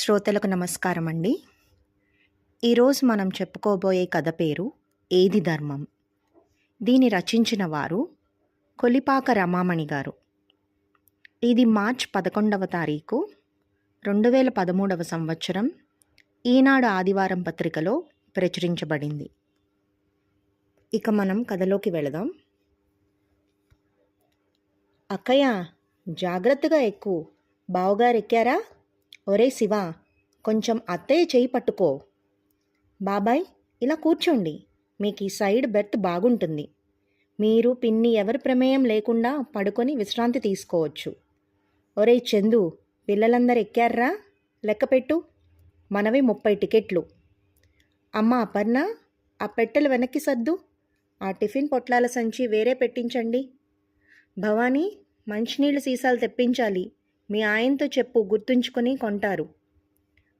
శ్రోతలకు నమస్కారం అండి ఈరోజు మనం చెప్పుకోబోయే కథ పేరు ఏది ధర్మం? దీని రచించిన వారు కొలిపాక రమామణి గారు. ఇది మార్చ్ పదకొండవ తారీఖు రెండు వేల పదమూడవ సంవత్సరం ఈనాడు ఆదివారం పత్రికలో ప్రచురించబడింది. ఇక మనం కథలోకి వెళదాం. అక్కయ్య జాగ్రత్తగా ఎక్కువ బావగారు ఎక్కారా? ఒరే శివ కొంచెం అత్తయ్య చేయి పట్టుకో. బాబాయ్ ఇలా కూర్చోండి. మీకు ఈ సైడ్ బెర్త్ బాగుంటుంది. మీరు పిన్ని ఎవరి ప్రమేయం లేకుండా పడుకొని విశ్రాంతి తీసుకోవచ్చు. ఒరే చందు పిల్లలందరూ ఎక్కారా లెక్కపెట్టు మనవి ముప్పై టికెట్లు. అమ్మ అపర్ణ ఆ పెట్టెలు వెనక్కి సర్దు. ఆ టిఫిన్ పొట్లాల సంచి వేరే పెట్టించండి. భవానీ మంచినీళ్ళు సీసాలు తెప్పించాలి. మీ ఆయనతో చెప్పు గుర్తుంచుకొని కొంటారు.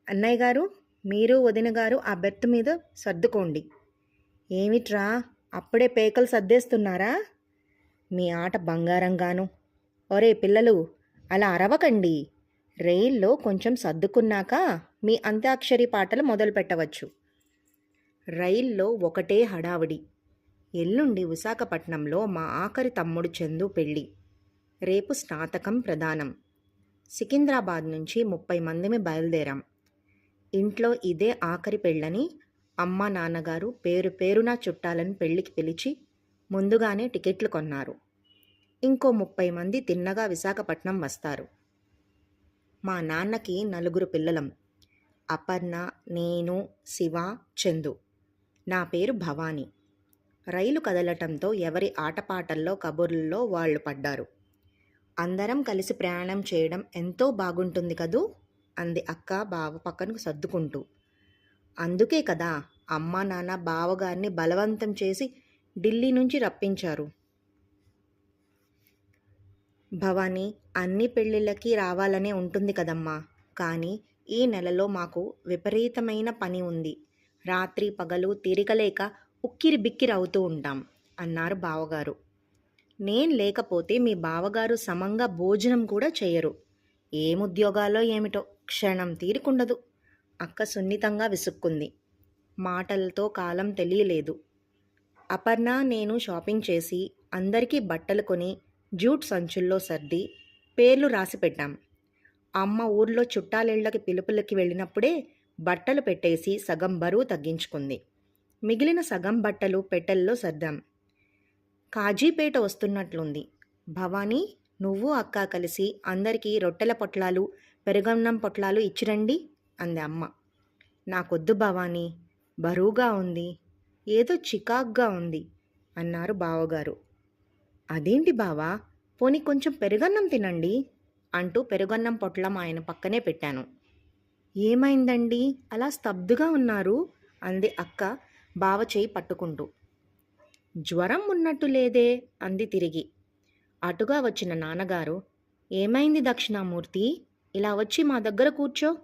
అన్నయ్య గారు మీరు వదిన గారు ఆ బెర్త్ మీద సర్దుకోండి. ఏమిట్రా అప్పుడే పేకలు సర్దేస్తున్నారా? మీ ఆట బంగారంగాను. ఒరే పిల్లలు అలా అరవకండి. రైల్లో కొంచెం సర్దుకున్నాక మీ అంత్యాక్షరి పాటలు మొదలు పెట్టవచ్చు. రైల్లో ఒకటే హడావిడి. ఎల్లుండి విశాఖపట్నంలో మా ఆఖరి తమ్ముడు చందు పెళ్ళి. రేపు స్నాతకం ప్రధానం సికింద్రాబాద్ నుంచి ముప్పై మందిమి బయలుదేరాం. ఇంట్లో ఇదే ఆఖరి పెళ్ళని అమ్మ నాన్నగారు పేరు పేరున చుట్టాలను పెళ్ళికి పిలిచి ముందుగానే టికెట్లు కొన్నారు. ఇంకో ముప్పై మంది తిన్నగా విశాఖపట్నం వస్తారు. మా నాన్నకి నలుగురు పిల్లలం. అపర్ణ నేను శివ చందు. నా పేరు భవానీ. రైలు కదలటంతో ఎవరి ఆటపాటల్లో కబుర్లలో వాళ్ళు పడ్డారు. అందరం కలిసి ప్రయాణం చేయడం ఎంతో బాగుంటుంది కదూ? అంది అక్క బావ పక్కనకు సర్దుకుంటూ. అందుకే కదా అమ్మ నాన్న బావగారిని బలవంతం చేసి ఢిల్లీ నుంచి రప్పించారు. భవానీ అన్ని పెళ్ళిళ్ళకి రావాలనే ఉంటుంది కదమ్మా. కానీ ఈ నెలలో మాకు విపరీతమైన పని ఉంది. రాత్రి పగలు తిరగలేక ఉక్కిరి బిక్కిరి అవుతూ ఉంటాం అన్నారు బావగారు. నేను లేకపోతే మీ బావగారు సమంగా భోజనం కూడా చేయరు ఏం ఉద్యోగాలో ఏమిటో క్షణం తీరికుండదు. అక్క సున్నితంగా విసుక్కుంది. మాటలతో కాలం తెలియలేదు. అపర్ణ నేను షాపింగ్ చేసి అందరికీ బట్టలు కొని జూట్ సంచుల్లో సర్ది పేర్లు రాసి పెట్టాం. అమ్మ ఊర్లో చుట్టాలిళ్ళకి పిలుపులకి వెళ్ళినప్పుడే బట్టలు పెట్టేసి సగం బరువు తగ్గించుకుంది. మిగిలిన సగం బట్టలు పెట్టెల్లో సర్దాం. కాజీపేట వస్తున్నట్లుంది. భవానీ నువ్వు అక్క కలిసి అందరికీ రొట్టెల పొట్లాలు పెరుగన్నం పొట్లాలు ఇచ్చిరండి? అంది అమ్మ. నాకొద్దు భవానీ బరువుగా ఉంది ఏదో చికాగ్గా ఉంది అన్నారు బావగారు. అదేంటి బావా పోనీ కొంచెం పెరుగన్నం తినండి అంటూ పెరుగన్నం పొట్లం ఆయన పక్కనే పెట్టాను. ఏమైందండి అలా స్తబ్దుగా ఉన్నారు? అంది అక్క బావ చేయి పట్టుకుంటూ. జ్వరం ఉన్నట్టు లేదే అంది తిరిగి. అటుగా వచ్చిన నాన్నగారు ఏమైంది దక్షిణామూర్తి? ఇలా వచ్చి మా దగ్గర కూర్చో.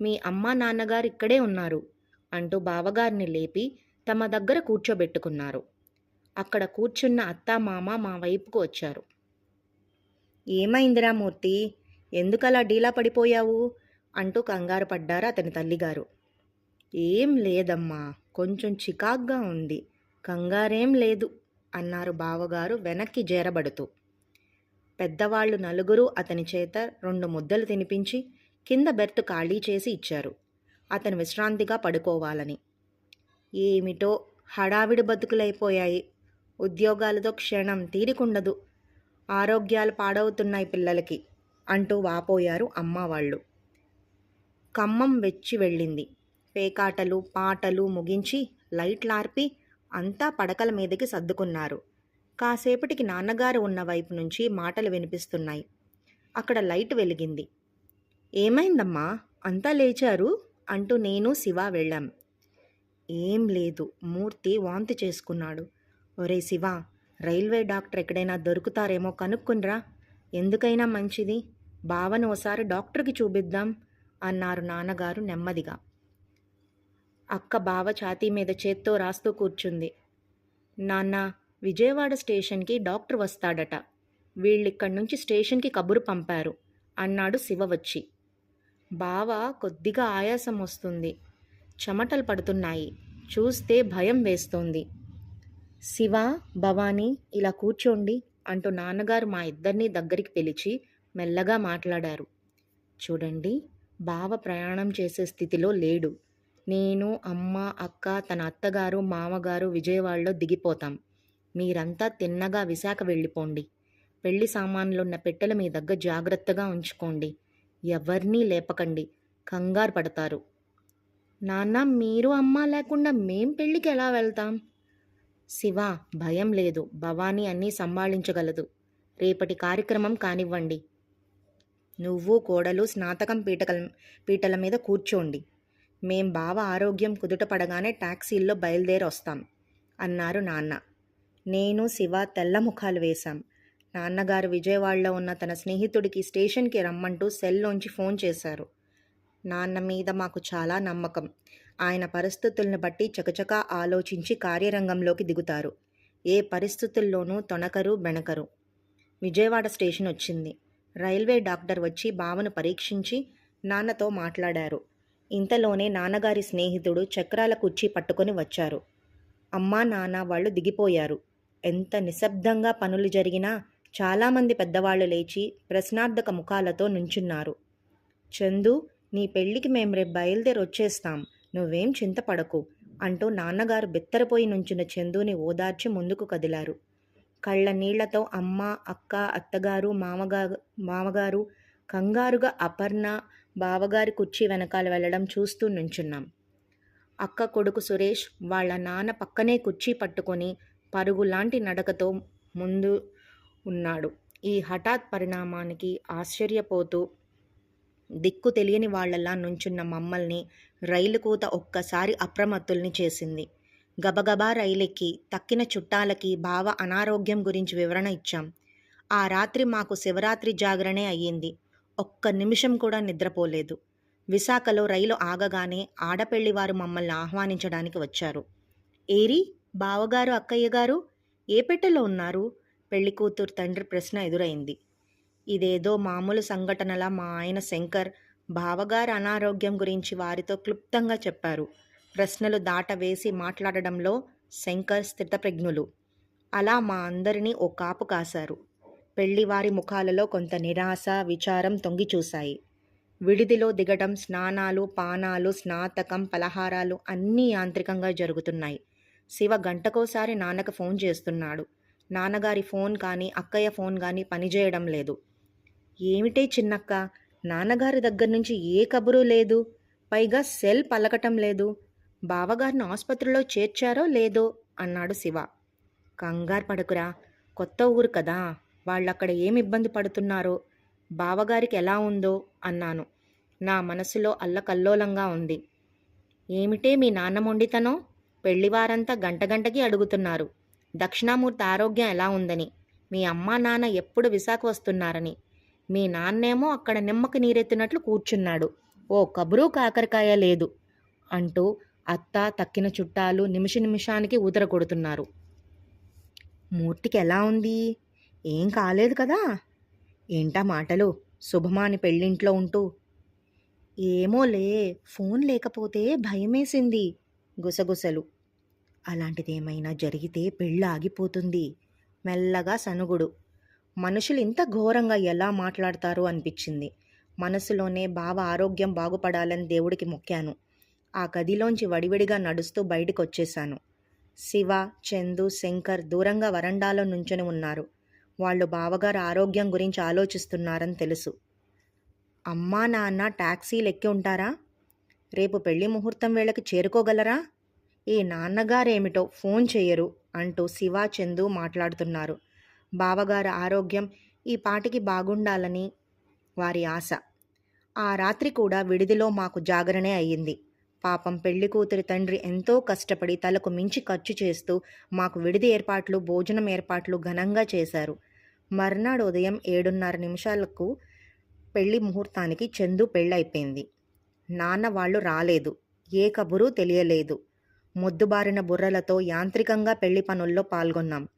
మీ అమ్మ నాన్నగారు ఇక్కడే ఉన్నారు అంటూ బావగారిని లేపి తమ దగ్గర కూర్చోబెట్టుకున్నారు. అక్కడ కూర్చున్న అత్త మామ మా వైపుకు వచ్చారు. ఏమైందిరా మూర్తి? ఎందుకలా డీలా పడిపోయావు? అంటూ కంగారు పడ్డారు అతని తల్లిగారు. ఏం లేదమ్మా కొంచెం చికాగ్గా ఉంది. కంగారేం లేదు అన్నారు బావగారు వెనక్కి చేరబడుతూ పెద్దవాళ్ళు నలుగురు అతని చేత రెండు ముద్దలు తినిపించి కింద బెర్త్ ఖాళీ చేసి ఇచ్చారు. అతను విశ్రాంతిగా పడుకోవాలని. ఏమిటో హడావిడి బతుకులైపోయాయి. ఉద్యోగాలతో క్షణం తీరికుండదు. ఆరోగ్యాలు పాడవుతున్నాయి పిల్లలకి అంటూ వాపోయారు అమ్మ వాళ్ళు ఖమ్మం వెచ్చి వెళ్ళింది. పేకాటలు పాటలు ముగించి లైట్లార్పి అంతా పడకల మీదకి సర్దుకున్నారు. కాసేపటికి నాన్నగారు ఉన్న వైపు నుంచి మాటలు వినిపిస్తున్నాయి. అక్కడ లైట్ వెలిగింది. ఏమైందమ్మా? అంతా లేచారు? అంటూ నేను శివ వెళ్ళాం. ఏం లేదు. మూర్తి వాంతి చేసుకున్నాడు. ఒరే శివ రైల్వే డాక్టర్ ఎక్కడైనా దొరుకుతారేమో కనుక్కునిరా ఎందుకైనా మంచిది. బావను ఒకసారి డాక్టర్కి చూపిద్దాం అన్నారు నాన్నగారు నెమ్మదిగా. అక్క బావ ఛాతీ మీద చేత్తో రాస్తూ కూర్చుంది. నాన్న విజయవాడ స్టేషన్కి డాక్టర్ వస్తాడట. వీళ్ళిక్కడి నుంచి స్టేషన్కి కబురు పంపారు. అన్నాడు శివ వచ్చి. బావ కొద్దిగా ఆయాసం వస్తుంది. చెమటలు పడుతున్నాయి. చూస్తే భయం వేస్తోంది. శివ భవానీ ఇలా కూర్చోండి అంటూ నాన్నగారు మా ఇద్దరినీ దగ్గరికి పిలిచి మెల్లగా మాట్లాడారు. చూడండి బావ ప్రయాణం చేసే స్థితిలో లేడు. నేను అమ్మ అక్క తన అత్తగారు మామగారు విజయవాడలో దిగిపోతాం. మీరంతా తిన్నగా విశాఖ వెళ్ళిపోండి. పెళ్ళి సామాన్లున్న పెట్టెల మీ దగ్గర జాగ్రత్తగా ఉంచుకోండి. ఎవరినీ లేపకండి. కంగారు పడతారు. నాన్న మీరు అమ్మ లేకుండా మేం పెళ్ళికి ఎలా వెళ్తాం? శివ భయం లేదు. భవానీ అన్నీ సంభాళించగలదు. రేపటి కార్యక్రమం కానివ్వండి. నువ్వు కోడలు స్నాతకం పీటకల పీటల మీద కూర్చోండి. మేం బావ ఆరోగ్యం కుదుటపడగానే ట్యాక్సీల్లో బయలుదేరొస్తాం బయలుదేరి వస్తాం అన్నారు నాన్న. నేను శివ తెల్ల ముఖాలు వేశాం. నాన్నగారు విజయవాడలో ఉన్న తన స్నేహితుడికి స్టేషన్కి రమ్మంటూ సెల్లోంచి ఫోన్ చేశారు. నాన్న మీద మాకు చాలా నమ్మకం. ఆయన పరిస్థితులను బట్టి చకచకా ఆలోచించి కార్యరంగంలోకి దిగుతారు. ఏ పరిస్థితుల్లోనూ తొణకరు బెణకరు. విజయవాడ స్టేషన్ వచ్చింది. రైల్వే డాక్టర్ వచ్చి బావను పరీక్షించి నాన్నతో మాట్లాడారు. ఇంతలోనే నాన్నగారి స్నేహితుడు చక్రాల కుర్చీ పట్టుకొని వచ్చారు. అమ్మా నాన్న వాళ్ళు దిగిపోయారు. ఎంత నిశ్శబ్దంగా పనులు జరిగినా చాలామంది పెద్దవాళ్ళు లేచి ప్రశ్నార్థక ముఖాలతో నుంచున్నారు. చందు నీ పెళ్ళికి మేం రేపు బయలుదేరి వచ్చేస్తాం నువ్వేం చింతపడకు అంటూ నాన్నగారు బెత్తరపోయి నుంచిన చందుని ఓదార్చి ముందుకు కదిలారు. కళ్ళ నీళ్ళతో అమ్మ అక్క అత్తగారు మామగారు మామగారు కంగారుగా అపర్ణ బావగారి కుర్చీ వెనకాల వెళ్ళడం చూస్తూ నుంచున్నాం. అక్క కొడుకు సురేష్ వాళ్ళ నాన్న పక్కనే కుర్చీ పట్టుకొని పరుగులాంటి నడకతో ముందు ఉన్నాడు. ఈ హఠాత్ పరిణామానికి ఆశ్చర్యపోతూ దిక్కు తెలియని వాళ్ళలా నుంచున్న మమ్మల్ని రైలు కూత ఒక్కసారి అప్రమత్తుల్ని చేసింది. గబగబా రైలెక్కి తక్కిన చుట్టాలకి బావ అనారోగ్యం గురించి వివరణ ఇచ్చాం. ఆ రాత్రి మాకు శివరాత్రి జాగరణే అయ్యింది. ఒక్క నిమిషం కూడా నిద్రపోలేదు. విశాఖలో రైలు ఆగగానే ఆడపెళ్ళివారు మమ్మల్ని ఆహ్వానించడానికి వచ్చారు. ఏరి బావగారు అక్కయ్య గారు ఏ పెట్టెలో ఉన్నారు? పెళ్ళి కూతురు తండ్రి ప్రశ్న ఎదురైంది. ఇదేదో మామూలు సంఘటనలా మా ఆయన శంకర్ బావగారు అనారోగ్యం గురించి వారితో క్లుప్తంగా చెప్పారు. ప్రశ్నలు దాటవేసి మాట్లాడడంలో శంకర్ స్థితప్రజ్ఞులు అలా మా అందరినీ ఓ కాపు కాశారు. పెళ్ళివారి ముఖాలలో కొంత నిరాశ విచారం తొంగి చూశాయి. విడిదిలో దిగడం స్నానాలు పానాలు స్నాతకం పలహారాలు అన్నీ యాంత్రికంగా జరుగుతున్నాయి. శివ గంటకోసారి నాన్నకు ఫోన్ చేస్తున్నాడు. నాన్నగారి ఫోన్ కానీ అక్కయ్య ఫోన్ కానీ పనిచేయడం లేదు. ఏమిటే చిన్నక్క? నాన్నగారి దగ్గర నుంచి ఏ కబురు లేదు? పైగా సెల్ పలకటం లేదు. బావగారిని ఆసుపత్రిలో చేర్చారో లేదో? అన్నాడు శివ. కంగారు పడకురా. కొత్త ఊరు కదా. వాళ్ళక్కడ ఏమి ఇబ్బంది పడుతున్నారో బావగారికి ఎలా ఉందో అన్నాను. నా మనసులో అల్లకల్లోలంగా ఉంది. ఏమిటే మీ నాన్న మొండితనం? పెళ్ళివారంతా గంట గంటకి అడుగుతున్నారు. దక్షిణామూర్తి ఆరోగ్యం ఎలా ఉందని మీ అమ్మా నాన్న ఎప్పుడు విశాఖ వస్తున్నారని. మీ నాన్నేమో అక్కడ నిమ్మకి నీరెత్తినట్లు కూర్చున్నాడు. ఓ కబురు కాకరకాయ లేదు అంటూ అత్త తక్కిన చుట్టాలు నిమిష నిమిషానికి ఊదర కొడుతున్నారు మూర్తికి ఎలా ఉంది? ఏం కాలేదు కదా. ఏంటా మాటలు? శుభమాని పెళ్ళింట్లో ఉంటూ. ఏమోలే ఫోన్ లేకపోతే భయమేసింది గుసగుసలు. అలాంటిదేమైనా జరిగితే పెళ్ళి ఆగిపోతుంది. మెల్లగా సనుగుడు. మనుషులు ఇంత ఘోరంగా ఎలా మాట్లాడతారు అనిపించింది. మనసులోనే బావ ఆరోగ్యం బాగుపడాలని దేవుడికి మొక్కాను. ఆ గదిలోంచి వడివడిగా నడుస్తూ బయటికి వచ్చేశాను శివ చందు శంకర్ దూరంగా వరండాలో నుంచొని ఉన్నారు. వాళ్ళు బావగారు ఆరోగ్యం గురించి ఆలోచిస్తున్నారని తెలుసు. అమ్మా నాన్న ట్యాక్సీలు ఎక్కి ఉంటారా? రేపు పెళ్ళి ముహూర్తం వేళకి చేరుకోగలరా? ఈ నాన్నగారేమిటో ఫోన్ చేయరు అంటూ శివ చందు మాట్లాడుతున్నారు. బావగారి ఆరోగ్యం ఈ పాటికి బాగుండాలని వారి ఆశ. ఆ రాత్రి కూడా విడిదిలో మాకు జాగరణే అయ్యింది. పాపం పెళ్ళి కూతురి తండ్రి ఎంతో కష్టపడి తలకు మించి ఖర్చు చేస్తూ మాకు విడిది ఏర్పాట్లు భోజనం ఏర్పాట్లు ఘనంగా చేశారు. మర్నాడు ఉదయం ఏడున్నర నిమిషాలకు పెళ్ళి ముహూర్తానికి చందు పెళ్ళైపోయింది నాన్న వాళ్ళు రాలేదు. ఏ కబురు తెలియలేదు. మొద్దుబారిన బుర్రలతో యాంత్రికంగా పెళ్ళి పనుల్లో పాల్గొన్నాం.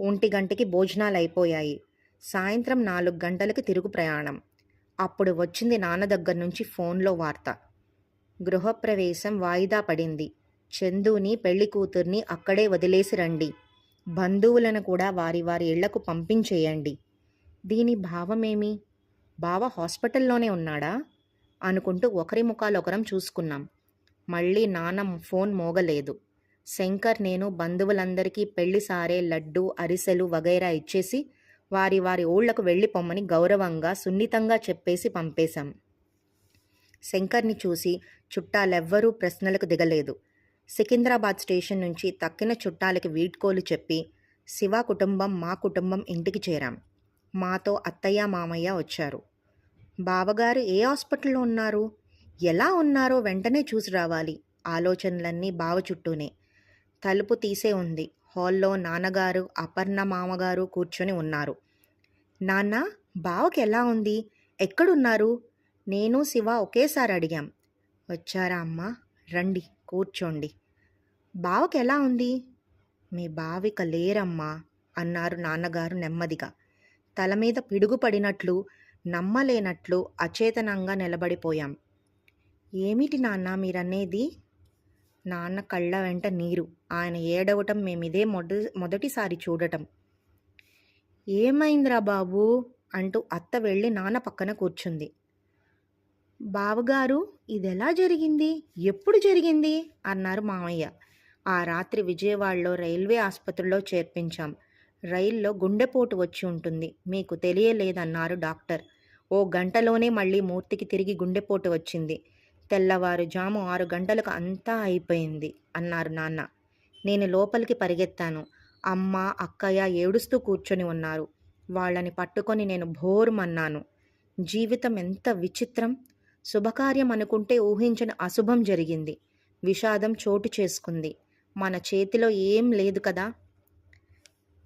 ఒంటి గంటకి భోజనాలు అయిపోయాయి సాయంత్రం నాలుగు గంటలకి తిరుగు ప్రయాణం. అప్పుడు వచ్చింది నాన్న దగ్గర నుంచి ఫోన్లో వార్త. గృహప్రవేశం వాయిదా పడింది. చందుని పెళ్ళి కూతుర్ని అక్కడే వదిలేసి రండి. బంధువులను కూడా వారి వారి ఇళ్ళకు పంపించేయండి. దీని భావమేమి? బావ హాస్పిటల్లోనే ఉన్నాడా? అనుకుంటూ ఒకరి ముఖాలొకరం చూసుకున్నాం. మళ్ళీ నాన్న ఫోన్ మోగలేదు. శంకర్ నేను బంధువులందరికీ పెళ్ళి సారే లడ్డు అరిసెలు వగైరా ఇచ్చేసి వారి వారి ఊళ్ళకు వెళ్ళి పొమ్మని గౌరవంగా సున్నితంగా చెప్పేసి పంపేశాం. శంకర్ని చూసి చుట్టాలెవ్వరూ ప్రశ్నలకు దిగలేదు. సికింద్రాబాద్ స్టేషన్ నుంచి తక్కిన చుట్టాలకి వీడ్కోలు చెప్పి శివ కుటుంబం మా కుటుంబం ఇంటికి చేరాం. మాతో అత్తయ్య మామయ్య వచ్చారు. బావగారు ఏ హాస్పిటల్లో ఉన్నారు? ఎలా ఉన్నారో వెంటనే చూసి రావాలి. ఆలోచనలన్నీ బావ చుట్టూనే. తలుపు తీసే ఉంది. హాల్లో నాన్నగారు అపర్ణ మామగారు కూర్చొని ఉన్నారు. నాన్న బావకి ఎలా ఉంది? ఎక్కడున్నారు? నేను శివ ఒకేసారి అడిగాం. వచ్చారా అమ్మా? రండి కూర్చోండి. బావకి ఎలా ఉంది? మీ బావిక లేరమ్మా అన్నారు నాన్నగారు నెమ్మదిగా. తల మీద పిడుగుపడినట్లు నమ్మలేనట్లు అచేతనంగా నిలబడిపోయాం. ఏమిటి నాన్న మీరనేది? నాన్న కళ్ళ వెంట నీరు. ఆయన ఏడవటం మేమిదే మొద మొదటిసారి చూడటం. ఏమైందిరా బాబు? అంటూ అత్త వెళ్ళి నాన్న పక్కన కూర్చుంది. బావగారు ఇదెలా జరిగింది? ఎప్పుడు జరిగింది? అన్నారు మామయ్య. ఆ రాత్రి విజయవాడలో రైల్వే ఆసుపత్రిలో చేర్పించాం. రైల్లో గుండెపోటు వచ్చి ఉంటుంది. మీకు తెలియలేదన్నారు డాక్టర్. ఓ గంటలోనే మళ్ళీ మూర్తికి తిరిగి గుండెపోటు వచ్చింది. తెల్లవారుజాము ఆరు గంటలకు అంతా అయిపోయింది అన్నారు నాన్న. నేను లోపలికి పరిగెత్తాను. అమ్మ అక్కయ్య ఏడుస్తూ కూర్చొని ఉన్నారు. వాళ్ళని పట్టుకొని నేను భోరుమన్నాను. జీవితం ఎంత విచిత్రం! శుభకార్యం అనుకుంటే ఊహించిన అశుభం జరిగింది. విషాదం చోటు చేసుకుంది. మన చేతిలో ఏం లేదు కదా?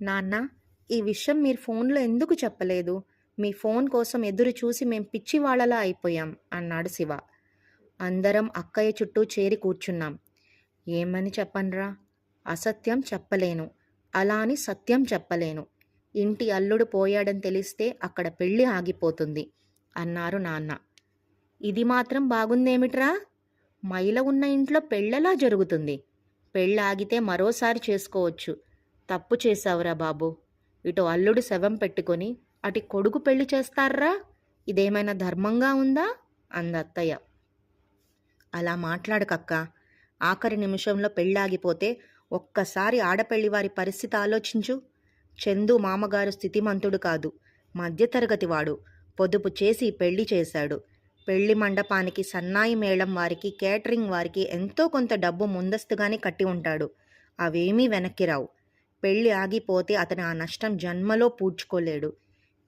నాన్న ఈ విషయం మీరు ఫోన్లో ఎందుకు చెప్పలేదు? మీ ఫోన్ కోసం ఎదురు చూసి మేం పిచ్చివాళ్ళలా అయిపోయాం అన్నాడు శివ. అందరం అక్కయ్య చుట్టూ చేరి కూర్చున్నాం. ఏమని చెప్పనరా? అసత్యం చెప్పలేను. అలా అని సత్యం చెప్పలేను. ఇంటి అల్లుడు పోయాడని తెలిస్తే అక్కడ పెళ్ళి ఆగిపోతుంది అన్నారు నాన్న. ఇది మాత్రం బాగుందేమిట్రా? మైల ఉన్న ఇంట్లో పెళ్ళలా జరుగుతుంది. పెళ్ళాగితే మరోసారి చేసుకోవచ్చు. తప్పు చేశావురా బాబు. ఇటు అల్లుడు శవం పెట్టుకొని అటు కొడుకు పెళ్ళి చేస్తారా? ఇదేమైనా ధర్మంగా ఉందా? అందత్తయ్య. అత్తయ్య అలా మాట్లాడకక్క. ఆఖరి నిమిషంలో పెళ్ళాగిపోతే ఒక్కసారి ఆడపెళ్ళి వారి పరిస్థితి ఆలోచించు. చందు మామగారు స్థితిమంతుడు కాదు. మధ్యతరగతి వాడు. పొదుపు చేసి పెళ్ళి చేశాడు. పెళ్ళి మండపానికి సన్నాయి మేళం వారికి కేటరింగ్ వారికి ఎంతో కొంత డబ్బు ముందస్తుగానే కట్టి ఉంటాడు. అవేమీ వెనక్కి రావు. పెళ్ళి ఆగిపోతే అతను ఆ నష్టం జన్మలో పూడ్చుకోలేడు.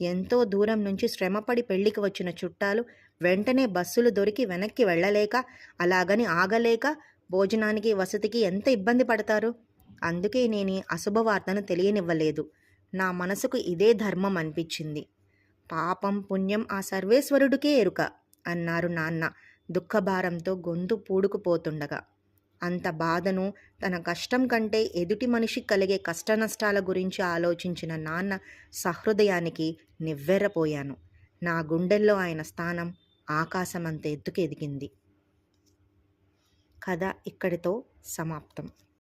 ఎంతో దూరం నుంచి శ్రమపడి పెళ్ళికి వచ్చిన చుట్టాలు వెంటనే బస్సులు దొరికి వెనక్కి వెళ్ళలేక అలాగని ఆగలేక భోజనానికి వసతికి ఎంత ఇబ్బంది పడతారు? అందుకే నేను అశుభవార్తను తెలియనివ్వలేదు. నా మనసుకు ఇదే ధర్మం అనిపించింది. పాపం పుణ్యం ఆ సర్వేశ్వరుడికే ఎరుక. అన్నారు నాన్న. దుఃఖభారంతో గొంతు పూడుకుపోతుండగా. అంత బాధను తన కష్టం కంటే ఎదుటి మనిషి కలిగే కష్టనష్టాల గురించి ఆలోచించిన నాన్న సహృదయానికి నివ్వెరపోయాను. నా గుండెల్లో ఆయన స్థానం ఆకాశమంత ఎత్తుకు ఎదిగింది. కథ ఇక్కడితో సమాప్తం.